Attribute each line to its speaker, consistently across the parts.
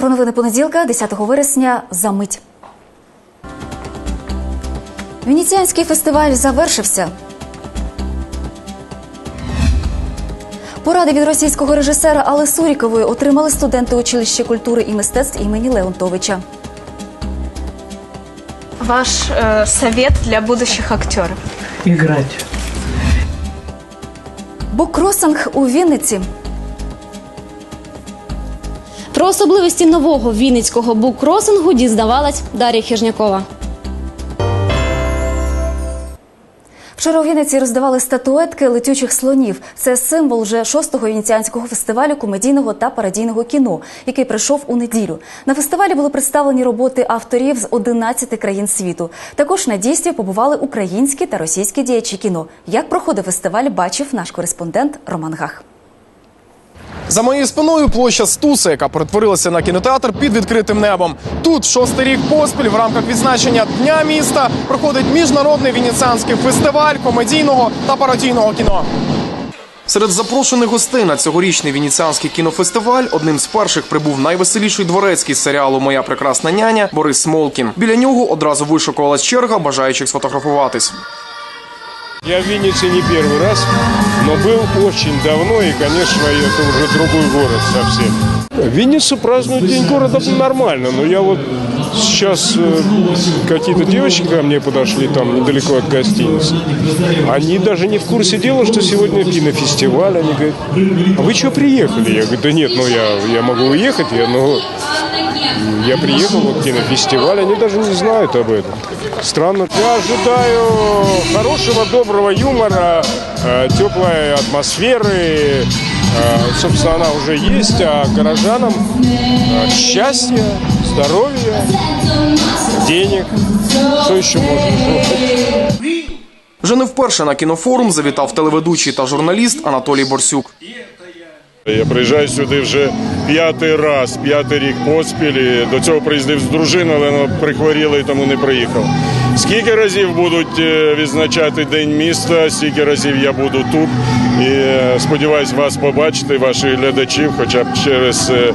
Speaker 1: Про новини понеділка, 10 вересня, за мить. Венеціанський фестиваль завершився. Поради від російського режисера Алли Сурікової отримали студенти училища культури і мистецтв імені Леонтовича.
Speaker 2: Ваш э, совет для будущих актеров?
Speaker 3: играть.
Speaker 1: Буккросинг у Вінниці.
Speaker 4: Про особливості нового вінницького буккросингу дізнавалась Дар'я Хижнякова.
Speaker 1: Вчора у Вінниці роздавали статуетки летючих слонів. Це символ вже шостого венеціанського фестивалю комедійного та пародійного кіно, який прийшов у неділю. На фестивалі були представлені роботи авторів з 11 країн світу. Також на дійстві побували українські та російські діячі кіно. Як проходив фестиваль, бачив наш кореспондент Роман Гах.
Speaker 5: За моєю спиною площа Стуса, яка перетворилася на кінотеатр під відкритим небом. Тут шостий рік поспіль в рамках відзначення дня міста проходить міжнародний венеціанський фестиваль комедійного та пародійного кіно. Серед запрошених гостей на цьогорічний венеціанський кінофестиваль одним з перших прибув найвеселіший дворецький з серіалу Моя прекрасна няня Борис Смолкін. Біля нього одразу вишукувалась черга бажаючих сфотографуватись.
Speaker 6: Я в Виннице не первый раз, но был очень давно, и, конечно, это уже другой город совсем. Винница празднует День города нормально, но я вот сейчас э, какие-то девочки ко мне подошли там недалеко от гостиницы. Они даже не в курсе дела, что сегодня кинофестиваль. Они говорят, а вы что приехали? Я говорю, да нет, ну я, я могу уехать, я, ну, я приехал в кинофестиваль, они даже не знают об этом. Странно. Я ожидаю хорошего, доброго юмора, э, теплой атмосферы. Э, Собственно, она уже есть, а горожанам э, счастья, здоровья, денег. Что еще можно желать?
Speaker 5: Вже не вперше на кінофорум завітав телеведучий та журналіст Анатолій Борсюк.
Speaker 6: Я приїжджаю сюди вже п'ятий раз, п'ятий рік поспіль. До цього приїздив з дружиною, але вона прихворіла і тому не приїхав. Скільки разів будуть е, відзначати День міста, скільки разів я буду тут. І е, сподіваюсь вас побачити, ваших глядачів, хоча б через е,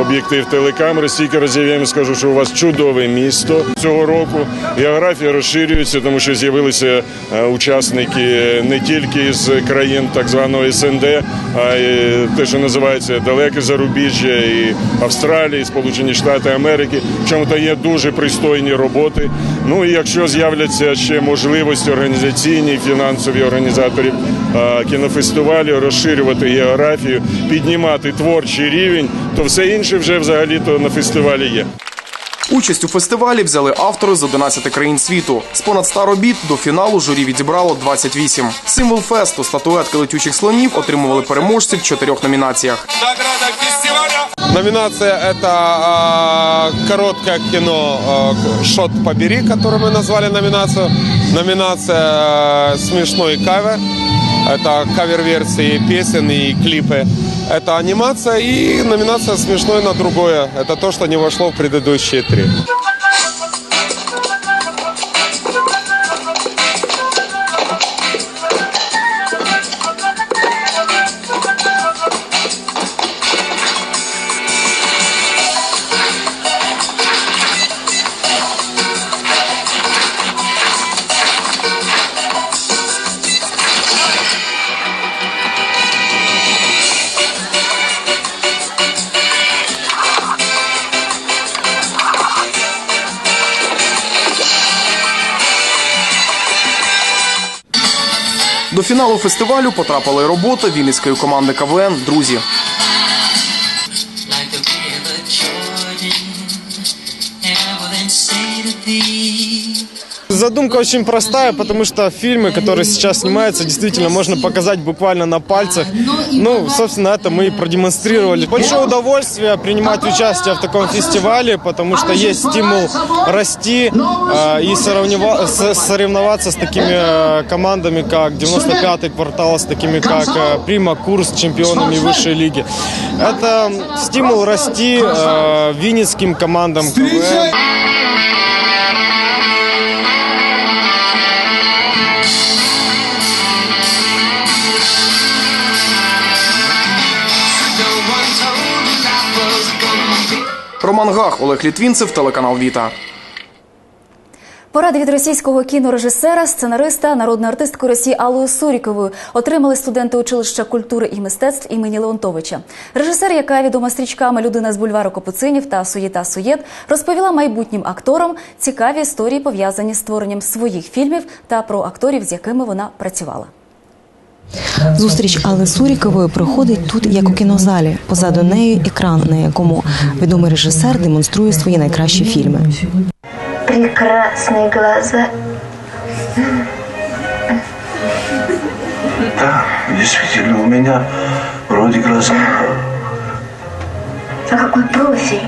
Speaker 6: об'єктив телекамери. Стільки разів я їм скажу, що у вас чудове місто цього року. Географія розширюється, тому що з'явилися е, учасники не тільки з країн так званого СНД, а й те, що називається далеке зарубіжжя, і Австралії, і Сполучені Штати Америки. В чому то є дуже пристойні роботи. Ну і якщо з'являться ще можливості організаційні, фінансові організаторів е, кінофестивалю розширювати географію, піднімати творчий рівень, то все інше вже взагалі-то на фестивалі є.
Speaker 5: Участь у фестивалі взяли автори з 11 країн світу. З понад 100 робіт до фіналу журі відібрало 28. Символ фесту статуетки летючих слонів отримували переможці в чотирьох номінаціях.
Speaker 7: Номинация это э, короткое кино э, «Шот побери», которое мы назвали номинацию. Номинация э, «Смешной кавер». Это кавер-версии песен и клипы. Это анимация и номинация «Смешной на другое». Это то, что не вошло в предыдущие три.
Speaker 5: Фіналу фестивалю потрапила робота вінницької команди КВН Друзі.
Speaker 8: thee.
Speaker 9: Задумка очень простая, потому что фильмы, которые сейчас снимаются, действительно можно показать буквально на пальцах. Ну, собственно, это мы и продемонстрировали. Большое удовольствие принимать участие в таком фестивале, потому что есть стимул расти э, и соревноваться с такими э, командами, как 95-й квартал, с такими как э, Прима, Курс, чемпионами высшей лиги. Это стимул расти э, винницким командам КВН.
Speaker 5: Роман Олег Літвінцев, телеканал Віта.
Speaker 1: Поради від російського кінорежисера, сценариста, народної артистки Росії Аллою Суріковою отримали студенти училища культури і мистецтв імені Леонтовича. Режисер, яка відома стрічками Людина з бульвару Капуцинів та Суєта Суєт, розповіла майбутнім акторам цікаві історії, пов'язані з створенням своїх фільмів та про акторів, з якими вона працювала.
Speaker 3: Зустріч Алли Сурікової проходить тут, як у кінозалі. Позаду неї екран, на якому відомий режисер демонструє свої найкращі фільми.
Speaker 10: Прекрасные глаза.
Speaker 11: Да, действительно, у меня вроде глаза.
Speaker 10: А какой профиль?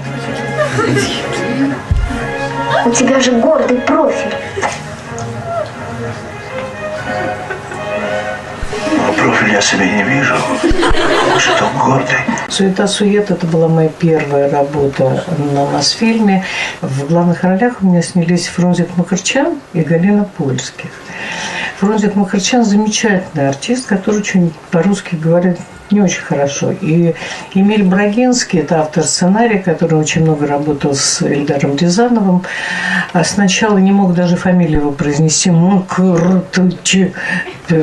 Speaker 10: У тебя же гордый профиль.
Speaker 11: Профиль я себе не вижу. Что гордый.
Speaker 12: «Суета-сует» – это была моя первая работа на Мосфильме. В главных ролях у меня снялись Фрунзик Махарчан и Галина Польских. Фрунзик Махарчан – замечательный артист, который очень по-русски говорит не очень хорошо. И Эмиль Брагинский – это автор сценария, который очень много работал с Эльдаром Рязановым. А сначала не мог даже фамилию его произнести. Мукртучи.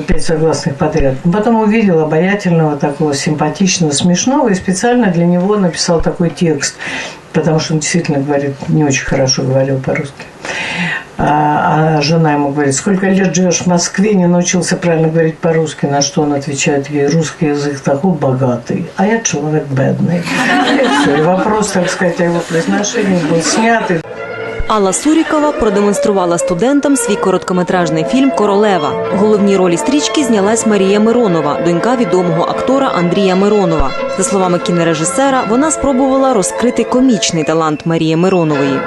Speaker 12: Пять согласных подряд. Потом увидел обаятельного, такого симпатичного, смешного и специально для него написал такой текст, потому что он действительно говорит, не очень хорошо говорил по-русски. А, а жена ему говорит, сколько лет живешь в Москве, не научился правильно говорить по-русски, на что он отвечает ей, русский язык такой богатый, а я человек бедный. И все. И вопрос, так сказать, о его произношении был снят. И
Speaker 3: Алла Сурікова продемонструвала студентам свій короткометражний фільм Королева. У головній ролі стрічки знялась Марія Миронова, донька відомого актора Андрія Миронова. За словами кінорежисера, вона спробувала розкрити комічний талант Марії Миронової.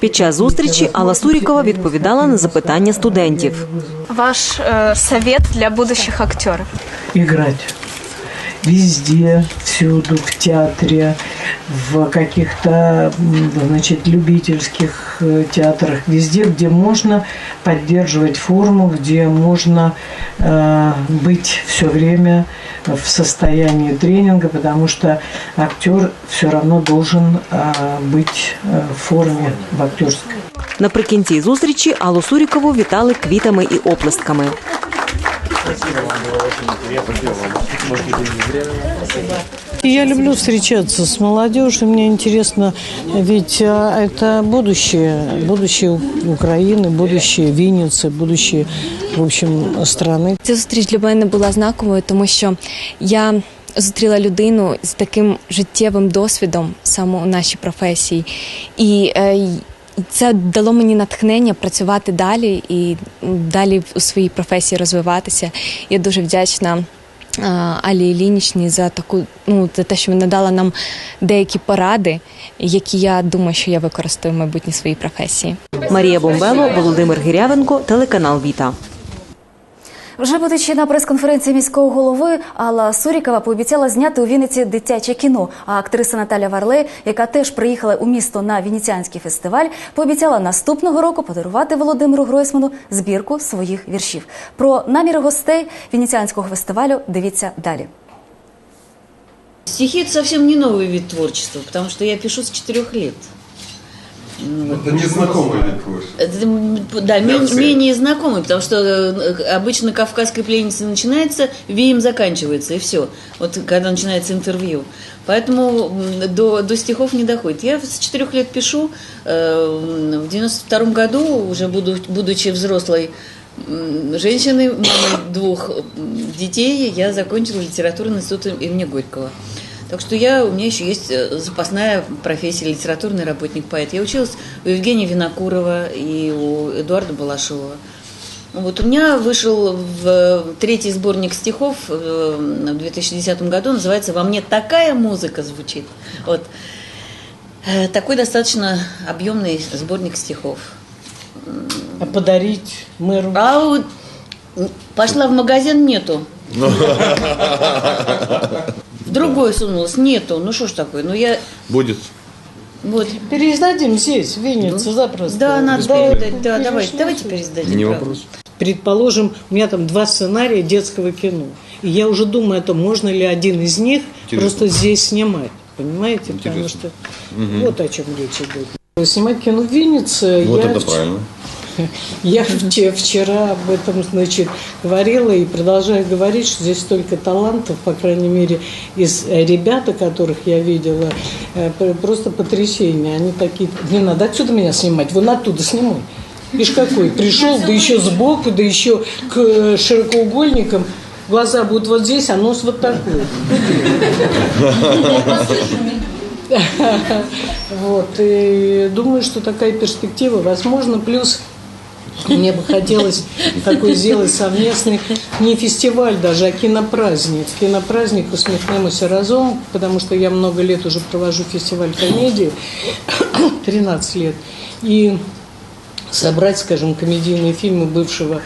Speaker 3: Під час зустрічі Алла Сурікова відповідала на запитання студентів.
Speaker 2: Ваш е, совет для будущих акторів?
Speaker 12: играть везде, всюду, в театре, в каких-то, м, значит, любительских э, театрах, везде, где можно поддерживать форму, где можно э, быть все время в состоянии тренинга, потому что актер все равно должен э, быть э, в форме в актерской.
Speaker 3: Наприкінці зустрічі Аллу Сурікову вітали квітами і оплесками.
Speaker 12: И Я люблю встречаться с молодежью, мне интересно, ведь а, это будущее, будущее Украины, будущее Винницы, будущее, в общем, страны.
Speaker 13: Ця зустріч для мене була знаковою, тому що я зустріла людину з таким життєвим досвідом саме у нашій професії, і е, й- це дало мені натхнення працювати далі і далі у своїй професії розвиватися. Я дуже вдячна. е, Алі Ілінічній за таку, ну за те, що вона дала нам деякі поради, які я думаю, що я використаю в майбутній своїй професії.
Speaker 3: Марія Бомбело, Володимир Гірявенко, телеканал Віта.
Speaker 1: Вже будучи на прес-конференції міського голови, Алла Сурікова пообіцяла зняти у Вінниці дитяче кіно. А актриса Наталя Варлей, яка теж приїхала у місто на Венеціанський фестиваль, пообіцяла наступного року подарувати Володимиру Гройсману збірку своїх віршів. Про наміри гостей Венеціанського фестивалю дивіться далі.
Speaker 14: Стихи – это совсем не новый вид творчества, потому что я пишу с четырех лет. Это незнакомый вопрос.
Speaker 15: Это, м, Да, мен- менее знакомый, потому что э, обычно кавказская пленница начинается, веем заканчивается, и все. Вот когда начинается интервью. Поэтому до, до стихов не доходит. Я с четырех лет пишу. э, В 92 году, уже буду, будучи взрослой женщиной, мамой двух детей, я закончила литературный институт имени Горького. Так что я, у меня еще есть э, запасная профессия литературный работник, поэт. Я училась у Евгения Винокурова и у Эдуарда Балашова. Вот у меня вышел в третий сборник стихов э, в 2010 году, называется «Во мне такая музыка звучит». Вот. Э, Такой достаточно объемный сборник стихов.
Speaker 12: А подарить мэру?
Speaker 15: А вот пошла в магазин, нету. В другой сунулась, нету. Ну что ж такое, ну я...
Speaker 14: Будет.
Speaker 15: Вот.
Speaker 12: Переиздадим здесь, в Виннице, запросто.
Speaker 15: Да, надо
Speaker 12: Да,
Speaker 15: передать, да, давайте, давайте пересдадим.
Speaker 14: Не
Speaker 15: правда.
Speaker 14: вопрос.
Speaker 12: Предположим, у меня там два сценария детского кино. И я уже думаю, это можно ли один из них
Speaker 14: Интересно.
Speaker 12: просто здесь снимать. Понимаете? Потому
Speaker 14: Интересно.
Speaker 12: что
Speaker 14: Мгм.
Speaker 12: вот о чем речь идет. Снимать кино в Виннице.
Speaker 14: Вот
Speaker 12: я
Speaker 14: это
Speaker 12: вч-
Speaker 14: правильно.
Speaker 12: Я вчера, об этом, значит, говорила и продолжаю говорить, что здесь столько талантов, по крайней мере, из э, ребят, о которых я видела, э, просто потрясение. Они такие, не надо отсюда меня снимать, вон оттуда снимай. Видишь, какой, пришел, да еще сбоку, да еще к э, широкоугольникам, глаза будут вот здесь, а нос вот такой. Вот, и думаю, что такая перспектива возможна. Плюс мне бы хотелось такой сделать совместный, не фестиваль даже, а кинопраздник. Кинопраздник «Усмехнемся разом», потому что я много лет уже провожу фестиваль комедии, 13 лет. И собрать, скажем, комедийные фильмы бывшего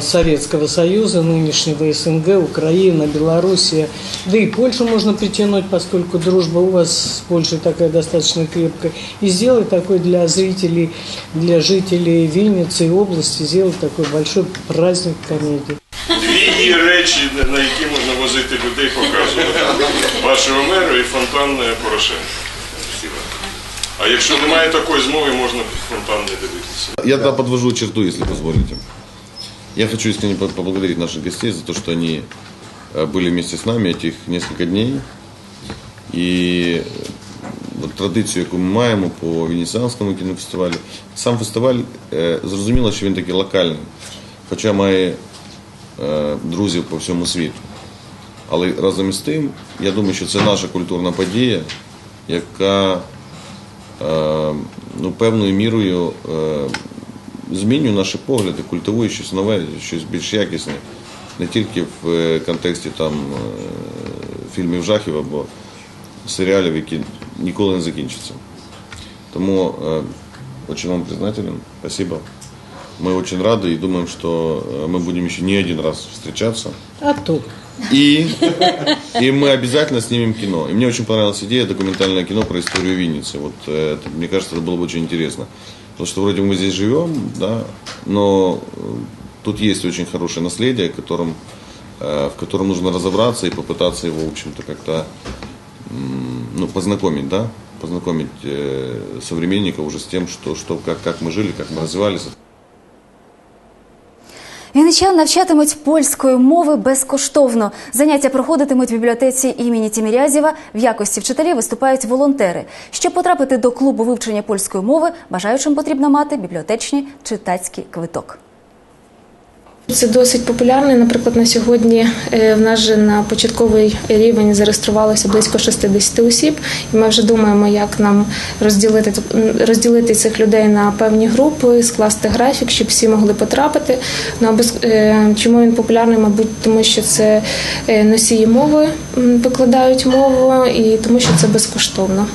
Speaker 12: Советского Союза, нынешнего СНГ, Украина, Белоруссия, да и Польшу можно притянуть, поскольку дружба у вас с Польшей такая достаточно крепкая, и сделать такой для зрителей, для жителей Винницы и области, сделать такой большой праздник комедии.
Speaker 6: Дві речі, на які можна возити людей, показувати. Вашого меру і фонтан е, Порошенка. А якщо немає такої змови, можна фонтан не дивитися.
Speaker 14: Я тогда подвожу черту, если позволите. Я хочу искренне по- поблагодарить наших гостей за то, что они э, были вместе с нами этих несколько дней. І от традицію, яку ми маємо по Венеціанському кінофестивалю. Сам фестиваль, е, зрозуміло, що він такий локальний, хоча має е, друзів по всьому світу. Але разом із тим, я думаю, що це наша культурна подія, яка е, ну, певною мірою е, змінює наші погляди, культивує щось нове, щось більш якісне, не тільки в е, контексті там, е, фільмів жахів або серіалів, які ніколи не закінчаться. Тому е, очень вам признателен. Спасибо. Мы очень рады и думаем, что э, мы будем еще не один раз встречаться.
Speaker 12: А то.
Speaker 14: И, и мы обязательно снимем кино. И мне очень понравилась идея документальное кино про историю Винницы. Вот э, это, мне кажется, это было бы очень интересно. Потому что вроде мы здесь живем, да, но э, тут есть очень хорошее наследие, которым, э, в котором нужно разобраться и попытаться его, в общем-то, как-то ну, познакомить, да, познакомить э, современников уже с тем, что, что как, как мы жили, как мы развивались.
Speaker 1: Вінничан навчатимуть польської мови безкоштовно. Заняття проходитимуть в бібліотеці імені Тімірязєва. В якості вчителів виступають волонтери. Щоб потрапити до клубу вивчення польської мови, бажаючим потрібно мати бібліотечні читацький квиток.
Speaker 16: Це досить популярно. Наприклад, на сьогодні е, в нас же на початковий рівень зареєструвалося близько 60 осіб, і ми вже думаємо, як нам розділити розділити цих людей на певні групи, скласти графік, щоб всі могли потрапити. Ну, а без- е, чому він популярний? Мабуть, тому що це е, носії мови викладають мову, і тому що це безкоштовно.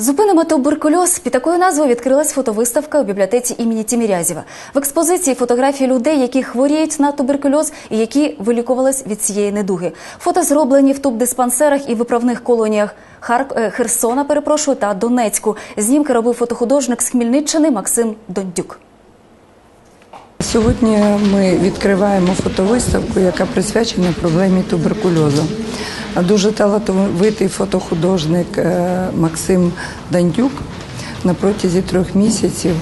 Speaker 1: Зупинимо туберкульоз. Під такою назвою відкрилась фотовиставка у бібліотеці імені Тімірязєва. В експозиції фотографії людей, які хворіють на туберкульоз і які вилікувались від цієї недуги. Фото зроблені в тубдиспансерах і виправних колоніях Харк... е, Херсона, перепрошую, та Донецьку. Знімки робив фотохудожник з Хмільниччини Максим Дондюк.
Speaker 17: Сьогодні ми відкриваємо фотовиставку, яка присвячена проблемі туберкульозу. Дуже талановитий фотохудожник е, Максим Дандюк на протязі трьох місяців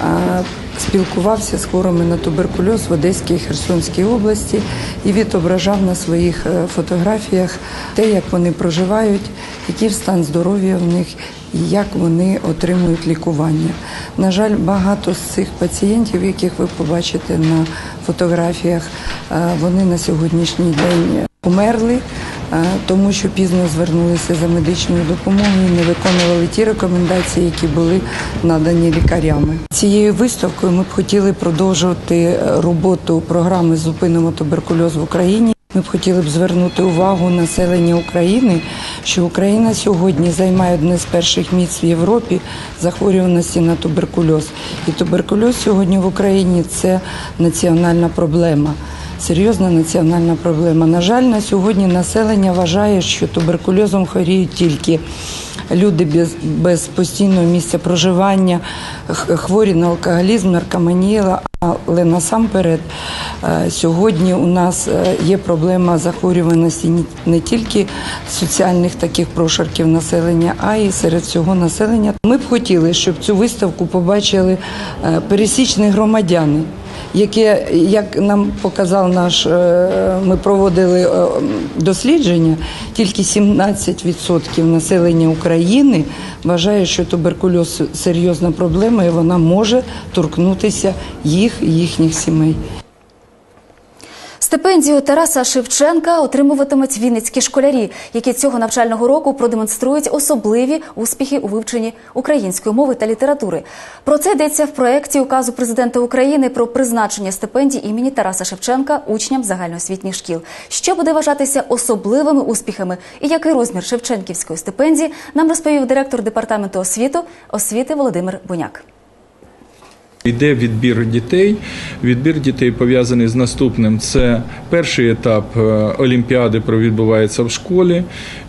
Speaker 17: а, спілкувався з хворими на туберкульоз в Одеській Херсонській області і відображав на своїх е, фотографіях те, як вони проживають, який стан здоров'я в них і як вони отримують лікування. На жаль, багато з цих пацієнтів, яких ви побачите на фотографіях, е, вони на сьогоднішній день померли, тому що пізно звернулися за медичною допомогою не виконували ті рекомендації, які були надані лікарями. Цією виставкою ми б хотіли продовжувати е, роботу програми Зупинимо туберкульоз в Україні. Ми б хотіли б звернути увагу населення України, що Україна сьогодні займає одне з перших місць в Європі захворюваності на туберкульоз. І туберкульоз сьогодні в Україні це національна проблема. Серйозна національна проблема. На жаль, на сьогодні населення вважає, що туберкульозом хворіють тільки люди без, без постійного місця проживання, хворі на алкоголізм, наркоманію. Але насамперед е, сьогодні у нас е, є проблема захворюваності не тільки соціальних таких прошарків населення, а й серед всього населення. Ми б хотіли, щоб цю виставку побачили е, пересічні громадяни яке, як нам показав наш, е, ми проводили е, дослідження, тільки 17% населення України вважає, що туберкульоз серйозна проблема і вона може торкнутися їх і їхніх сімей.
Speaker 1: Стипендію Тараса Шевченка отримуватимуть вінницькі школярі, які цього навчального року продемонструють особливі успіхи у вивченні української мови та літератури. Про це йдеться в проєкті указу президента України про призначення стипендій імені Тараса Шевченка учням загальноосвітніх шкіл. Що буде вважатися особливими успіхами і який розмір Шевченківської стипендії, нам розповів директор департаменту освіту освіти Володимир Буняк.
Speaker 18: Йде відбір дітей. Відбір дітей пов'язаний з наступним. Це перший етап е, олімпіади про відбувається в школі,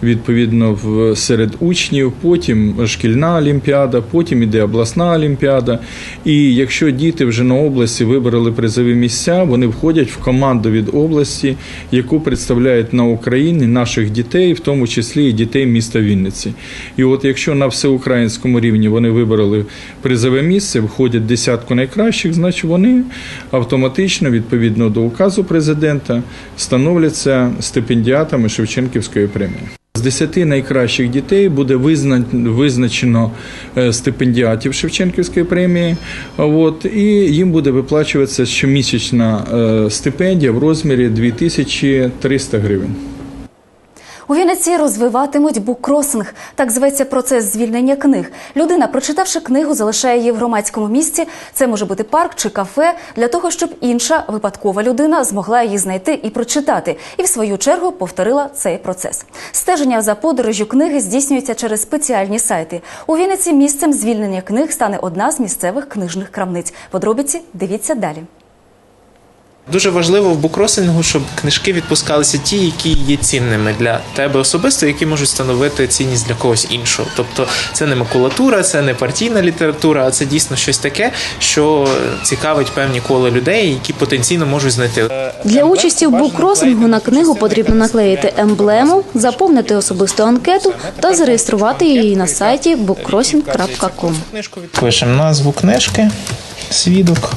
Speaker 18: відповідно серед учнів. Потім шкільна олімпіада, потім іде обласна олімпіада. І якщо діти вже на області вибрали призові місця, вони входять в команду від області, яку представляють на Україні наших дітей, в тому числі і дітей міста Вінниці. І от якщо на всеукраїнському рівні вони вибрали призове місце, входять десятку найкращих, значить вони автоматично, відповідно до указу президента, становляться стипендіатами Шевченківської премії. З 10 найкращих дітей буде визна- визначено е, стипендіатів Шевченківської премії. От, і їм буде виплачуватися щомісячна е, стипендія в розмірі 2300 гривень.
Speaker 1: У Вінниці розвиватимуть буккросинг. Так зветься процес звільнення книг. Людина, прочитавши книгу, залишає її в громадському місці. Це може бути парк чи кафе, для того, щоб інша випадкова людина змогла її знайти і прочитати, і в свою чергу повторила цей процес. Стеження за подорожю книги здійснюється через спеціальні сайти. У Вінниці місцем звільнення книг стане одна з місцевих книжних крамниць. Подробиці дивіться далі.
Speaker 19: Дуже важливо в букросингу, щоб книжки відпускалися ті, які є цінними для тебе особисто, які можуть становити цінність для когось іншого. Тобто це не макулатура, це не партійна література, а це дійсно щось таке, що цікавить певні кола людей, які потенційно можуть знайти.
Speaker 4: Для участі в буккросингу на книгу потрібно наклеїти емблему, заповнити особисту анкету та зареєструвати її на сайті bookcrossing.com.
Speaker 19: Пишемо назву книжки, свідок,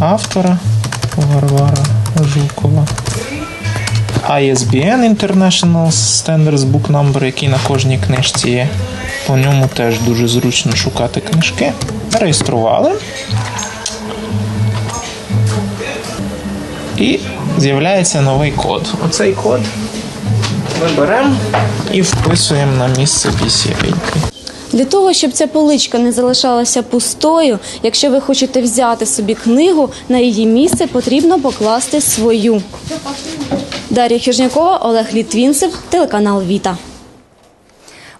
Speaker 19: автора Варвара Жукова. ISBN International Standards Book Number, який на кожній книжці є. По ньому теж дуже зручно шукати книжки. Зареєстрували. І з'являється новий код. Оцей код ми беремо і вписуємо на місце PCA.
Speaker 4: Для того, щоб ця поличка не залишалася пустою, якщо ви хочете взяти собі книгу, на її місце потрібно покласти свою. Дар'я Хижнякова, Олег Літвінцев, телеканал Віта.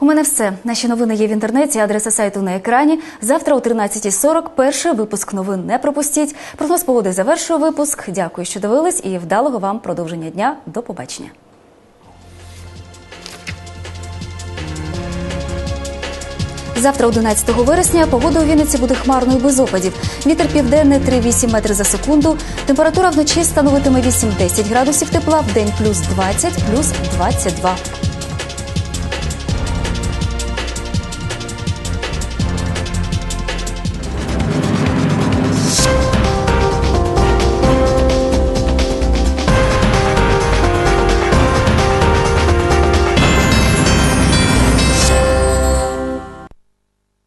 Speaker 1: У мене все. Наші новини є в інтернеті. Адреса сайту на екрані. Завтра о 13.40 перший випуск новин не пропустіть. Прогноз погоди завершує випуск. Дякую, що дивились, і вдалого вам продовження дня. До побачення. Завтра, 11 вересня, погода у Вінниці буде хмарною без опадів. Вітер південний 3,8 метри за секунду. Температура вночі становитиме 8-10 градусів тепла, в день плюс 20, плюс 22.